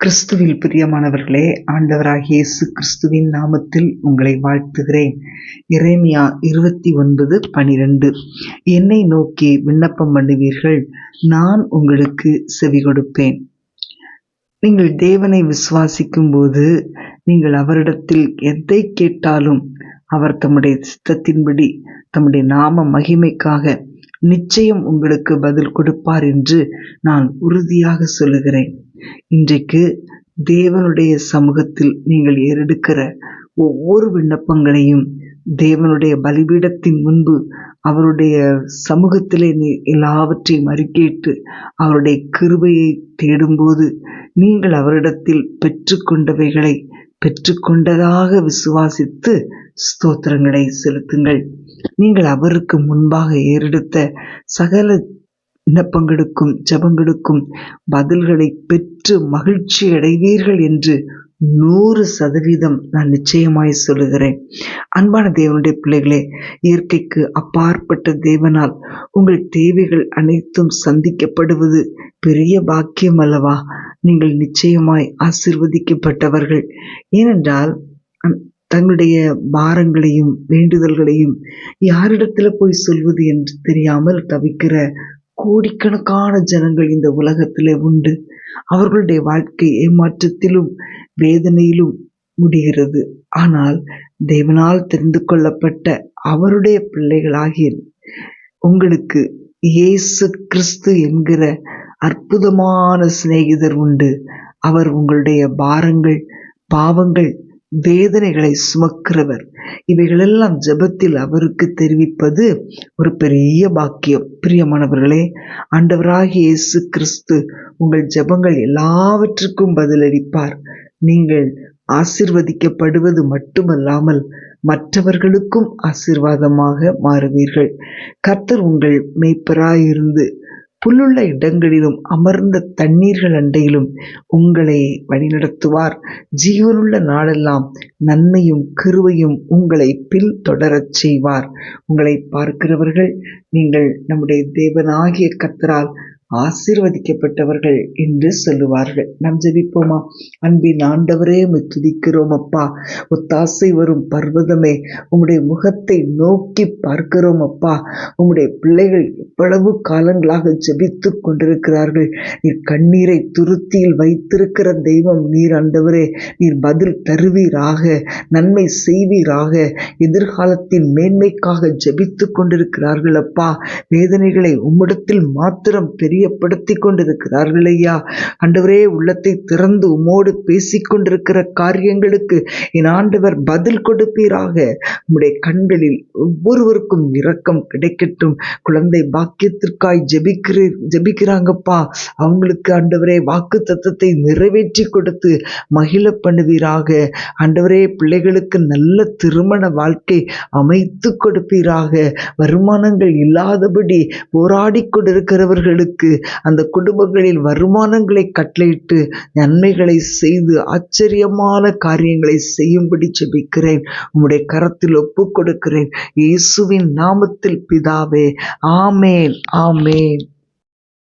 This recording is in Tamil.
கிறிஸ்துவில் பிரியமானவர்களே ஆண்டவராகிய இயேசு கிறிஸ்துவின் நாமத்தில் உங்களை வாழ்த்துகிறேன். இறைமியா இருபத்தி ஒன்பது பனிரெண்டு. என்னை நோக்கி விண்ணப்பம் பண்ணுவீர்கள் நான் உங்களுக்கு செவி கொடுப்பேன். நீங்கள் தேவனை விசுவாசிக்கும் போது நீங்கள் அவரிடத்தில் எதை கேட்டாலும் அவர் தம்முடைய சித்தத்தின்படி தம்முடைய நாம மகிமைக்காக நிச்சயம் உங்களுக்கு பதில் கொடுப்பார் என்று நான் உறுதியாக சொல்லுகிறேன். இன்றைக்கு தேவனுடைய சமூகத்தில் நீங்கள் ஏறெடுக்கிற ஒவ்வொரு விண்ணப்பங்களையும் தேவனுடைய பலிபீடத்தின் முன்பு அவருடைய சமூகத்திலே நீ எல்லாவற்றையும் அறிக்கேட்டு அவருடைய கிருபையை தேடும்போது நீங்கள் அவரிடத்தில் பெற்றுக்கொண்டவைகளை பெற்றுக்கொண்டதாக விசுவாசித்து ஸ்தோத்திரங்களை செலுத்துங்கள். நீங்கள் அவருக்கு முன்பாக ஏறெடுத்த சகல விண்ணப்பங்களுக்கும் ஜபங்களுக்கும் பதில்களை பெற்று மகிழ்ச்சி அடைவீர்கள் என்று நூறு சதவீதம் நான் நிச்சயமாய் சொல்லுகிறேன். அன்பான தேவனுடைய பிள்ளைகளே இயற்கைக்கு அப்பாற்பட்ட தேவனால் உங்கள் தேவைகள் அனைத்தும் சந்திக்கப்படுவது பெரிய பாக்கியம் அல்லவா? நீங்கள் நிச்சயமாய் ஆசிர்வதிக்கப்பட்டவர்கள். ஏனென்றால் தங்களுடைய பாரங்களையும் வேண்டுதல்களையும் யாரிடத்துல போய் சொல்வது என்று தெரியாமல் தவிக்கிற கோடிக்கணக்கான ஜனங்கள் இந்த உலகத்திலே உண்டு. அவர்களுடைய வாழ்க்கை ஏமாற்றத்திலும் வேதனையிலும் முடிகிறது. ஆனால் தேவனால் தெரிந்து கொள்ளப்பட்ட அவருடைய பிள்ளைகளாகிய உங்களுக்கு இயேசு கிறிஸ்து என்கிற அற்புதமான சிநேகிதர் உண்டு. அவர் உங்களுடைய பாரங்கள் பாவங்கள் வேதனைகளை சுமக்கிறவர். இவைகளெல்லாம் ஜபத்தில் அவருக்கு தெரிவிப்பது ஒரு பெரிய பாக்கியம். பிரியமானவர்களே ஆண்டவராகிய இயேசு கிறிஸ்து உங்கள் ஜபங்கள் எல்லாவற்றுக்கும் பதிலளிப்பார். நீங்கள் ஆசிர்வதிக்கப்படுவது மட்டுமல்லாமல் மற்றவர்களுக்கும் ஆசிர்வாதமாக மாறுவீர்கள். கர்த்தர் உங்கள் மெய்ப்பராயிருந்து புல்லுள்ள இடங்களிலும் அமர்ந்த தண்ணீர்கள் அண்டையிலும் உங்களை வழிநடத்துவார். ஜீவனுள்ள நாளெல்லாம் நன்மையும் கிருவையும் உங்களை பின் தொடரச் செய்வார். உங்களை பார்க்கிறவர்கள் நீங்கள் நம்முடைய தேவனாகிய கத்தரால் ஆசீர்வதிக்கப்பட்டவர்கள் என்று சொல்லுவார்கள். நாம் ஜெபிப்போமா? அன்பின் ஆண்டவரே துதிக்கிறோம் அப்பா. ஒத்தாசை வரும் பர்வதமே உம்முடைய முகத்தை நோக்கி பார்க்கிறோம் அப்பா. உம்முடைய பிள்ளைகள் எவ்வளவு காலங்களாக ஜெபித்து கொண்டிருக்கிறார்கள். நீர் கண்ணீரை துருத்தியில் வைத்திருக்கிற தெய்வம் நீர் ஆண்டவரே. நீர் பதில் தருவீராக நன்மை செய்வீராக. எதிர்காலத்தின் மேன்மைக்காக ஜெபித்து கொண்டிருக்கிறார்கள் அப்பா. வேதனைகளை உம்மிடத்தில் மாத்திரம் பெரிய பிரியப்படுத்தி கொண்டிருக்கிறார்கள் ஐயா ஆண்டவரே உள்ளத்தை திறந்து உமோடு பேசிக்கொண்டிருக்கிற காரியங்களுக்கு என் ஆண்டவர் பதில் கொடுப்பீராக. உம்முடைய கண்களில் ஒவ்வொருவருக்கும் இரக்கம் கிடைக்கட்டும். குழந்தை பாக்கியத்திற்காய் ஜபிக்கிற ஜெபிக்கிறாங்கப்பா. அவங்களுக்கு ஆண்டவரே வாக்கு தத்துவத்தை நிறைவேற்றி கொடுத்து மகிழ பண்ணுவீராக. ஆண்டவரே பிள்ளைகளுக்கு நல்ல திருமண வாழ்க்கை அமைத்து கொடுப்பீராக. வருமானங்கள் இல்லாதபடி போராடி கொண்டிருக்கிறவர்களுக்கு அந்த குடும்பங்களில் வருமானங்களை கட்டளையிட்டு நன்மைகளை செய்து ஆச்சரியமான காரியங்களை செய்யும்படி செபிக்கிறேன் உம்முடைய கரத்தில் ஒப்பு கொடுக்கிறேன் இயேசுவின் நாமத்தில் பிதாவே. ஆமேன். ஆமேன்.